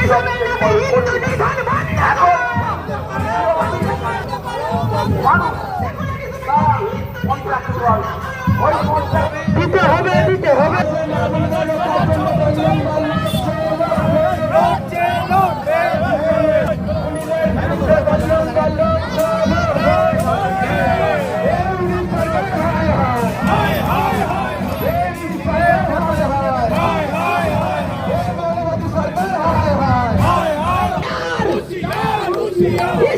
দিতে Yeah.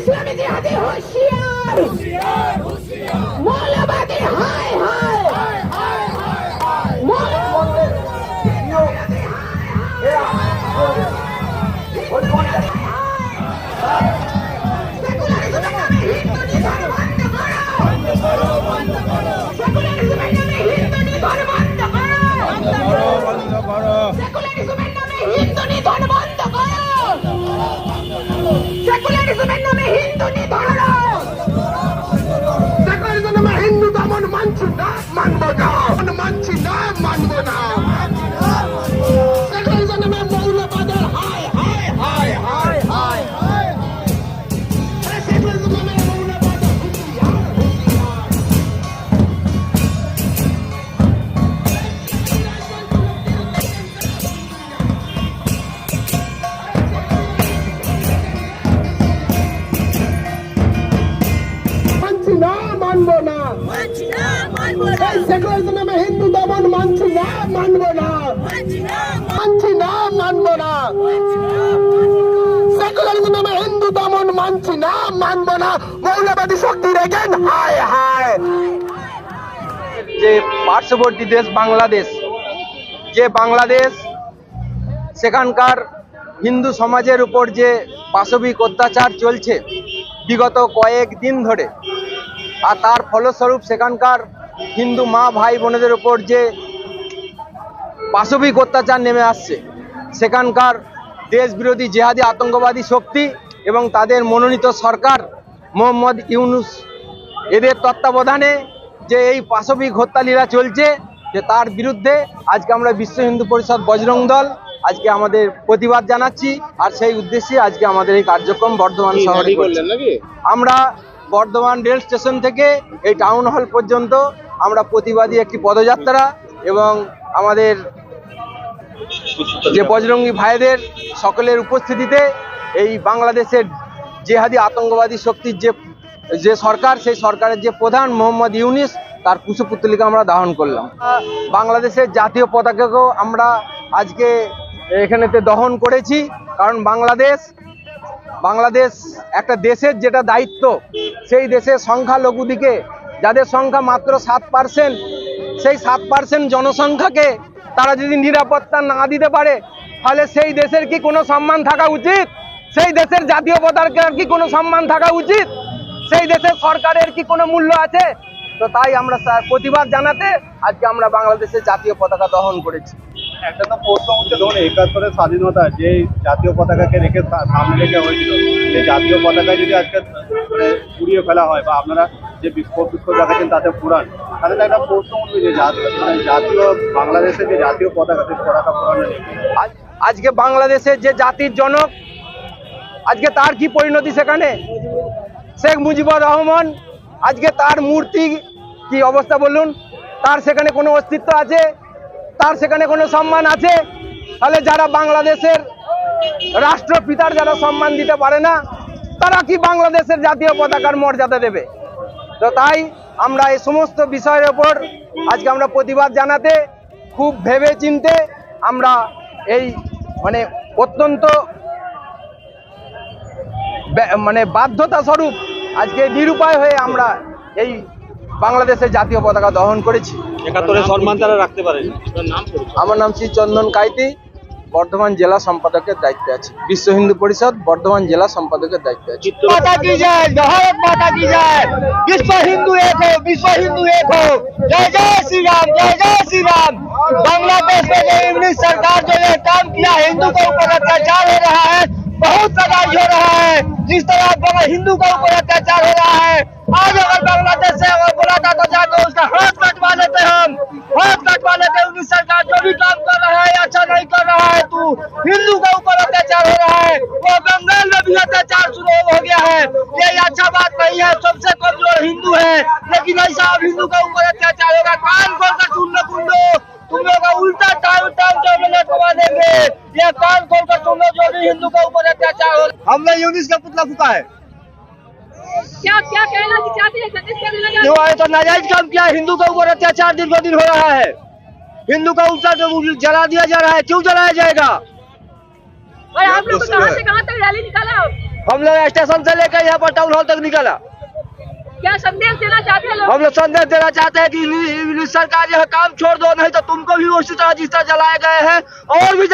সেকুলারিজমের নামে হিন্দু নিধন সেকুলারিজম নামে হিন্দু দমন মানছি না মানবো না মানছি না মানবো না। মানছি না মানবো না। এই সেকুলারিজম নামে হিন্দু দমন মানছি না মানবো না। মানছি না মানবো না। সেকুলারিজম নামে হিন্দু দমন মানছি না মানবো না। মৌলবাদী শক্তির এগেন হায় হায়। যে পার্শ্ববর্তী দেশ বাংলাদেশ যে বাংলাদেশ সেখানকার হিন্দু সমাজের উপর যে পাশবিক অত্যাচার চলছে বিগত কয়েক দিন ধরে আর তার ফলস্বরূপ সেখানকার হিন্দু মা ভাই বোনেদের উপর যে পাশবিক অত্যাচার নেমে আসছে সেখানকার দেশবিরোধী জেহাদি আতঙ্কবাদী শক্তি এবং তাদের মনোনীত সরকার মোহাম্মদ ইউনুস এদের তত্ত্বাবধানে যে এই পাশবিক হত্যালীলা চলছে যে তার বিরুদ্ধে আজকে আমরা বিশ্ব হিন্দু পরিষদ বজরং দল আজকে আমাদের প্রতিবাদ জানাচ্ছি আর সেই উদ্দেশ্যে আজকে আমাদের এই কার্যক্রম বর্ধমান শহরে আমরা বর্ধমান রেল স্টেশন থেকে এই টাউন হল পর্যন্ত আমরা প্রতিবাদী একটি পদযাত্রা এবং আমাদের যে বজরঙ্গি ভাইদের সকলের উপস্থিতিতে এই বাংলাদেশের জেহাদি আতঙ্কবাদী শক্তির যে যে সরকার, সেই সরকারের যে প্রধান মোহাম্মদ ইউনিস, তার কুশপুত্তলিকা আমরা দাহন করলাম। বাংলাদেশের জাতীয় পতাকাকেও আমরা আজকে এখানেতে দহন করেছি, কারণ বাংলাদেশ বাংলাদেশ একটা দেশের যেটা দায়িত্ব সেই দেশের সংখ্যালঘুদিকে যাদের সংখ্যা মাত্র সাত পার্সেন্ট, সেই সাত পার্সেন্ট জনসংখ্যাকে তারা যদি নিরাপত্তা না দিতে পারে, তাহলে সেই দেশের কি কোনো সম্মান থাকা উচিত? সেই দেশের জাতীয় পতাকার কি কোনো সম্মান থাকা উচিত? সেই দেশের সরকারের কি কোনো মূল্য আছে? তো তাই আমরা প্রতিবাদ জানাতে আজকে আমরা বাংলাদেশের জাতীয় পতাকা দহন করেছি। একটা তো প্রশ্ন উঠছে ধরুন একাত্তরের স্বাধীনতা যে জাতীয় পতাকাকে রেখে সামনে রেখে হয়েছিল, সেই জাতীয় পতাকা যদি আজকে পুড়িয়ে ফেলা হয় বা আপনারা যে বিক্ষোভ বিক্ষোভ দেখাচ্ছেন তাতে পুরান, তাহলে তো একটা প্রশ্ন উঠবে যে মানে জাতীয় বাংলাদেশের যে জাতীয় পতাকা সেই পতাকা পুরানো আজকে বাংলাদেশের যে জাতির জনক, আজকে তার কি পরিণতি সেখানে? শেখ মুজিবুর রহমান, আজকে তার মূর্তি কি অবস্থা বলুন? তার সেখানে কোনো অস্তিত্ব আছে? তার সেখানে কোনো সম্মান আছে? তাহলে যারা বাংলাদেশের রাষ্ট্রপিতার যারা সম্মান দিতে পারে না, তারা কি বাংলাদেশের জাতীয় পতাকার মর্যাদা দেবে? তো তাই আমরা এই সমস্ত বিষয়ের ওপর আজকে আমরা প্রতিবাদ জানাতে, খুব ভেবে চিনতে আমরা এই মানে অত্যন্ত মানে বাধ্যতা স্বরূপ আজকে নিরুপায় হয়ে আমরা এই বাংলাদেশের জাতীয় পতাকা দহন করেছি একাত্তরের সম্মান তারা রাখতে পারেন নাম আমার নাম শ্রী চন্দন কাইতি বর্ধমান জেলা সম্পাদকের দায়িত্বে আছি বিশ্ব হিন্দু পরিষদ বর্ধমান জেলা সম্পাদকের দায়িত্বে আছি माता की जय भारत माता की जय विश्व हिंदू एक हो विश्व हिंदू एक हो जय जय श्री राम जय जय श्री राम बांग्लादेश में जो इंग्लिश सरकार जो ये काम किया हिंदू के ऊपर अत्याचार हो रहा है बहुत सगाई हो रहा है जिस तरह बांग्ला- हिंदू के ऊपर अत्याचार हो रहा है गया है। ये अच्छा बात नहीं है। सबसे कमज़ोर हिंदू है। लेकिन ऐसा अब हिंदू का ऊपर अत्याचार होगा। कान खोल कर सुन लो सुन लो तुम लोग का उल्टा टाइम टाइम टेबल लटवा देंगे ये कान खोल कर सुन लो जो भी हिंदू का ऊपर अत्याचार हो हमने यूनिस का पुतला फूका है। क्या क्या कहना चाहते हैं? क्यों आए तो नाजायज काम किया हिंदू के ऊपर अत्याचार दिन ब दिन हो रहा है। हिंदू का ऊँचा जो जला दिया जा रहा है। क्यों जलाया जाएगा? और आप लोग कहाँ से कहाँ तक रैली निकाला? हम लोग स्टेशन से लेकर यहाँ पर टाउन हॉल तक निकला। क्या संदेश देना चाहते हैं लोग? हम लोग संदेश देना चाहते हैं कि सरकार यह काम छोड़ दो नहीं तो तुमको भी उसी तरह जिस तरह जलाए गए हैं और भी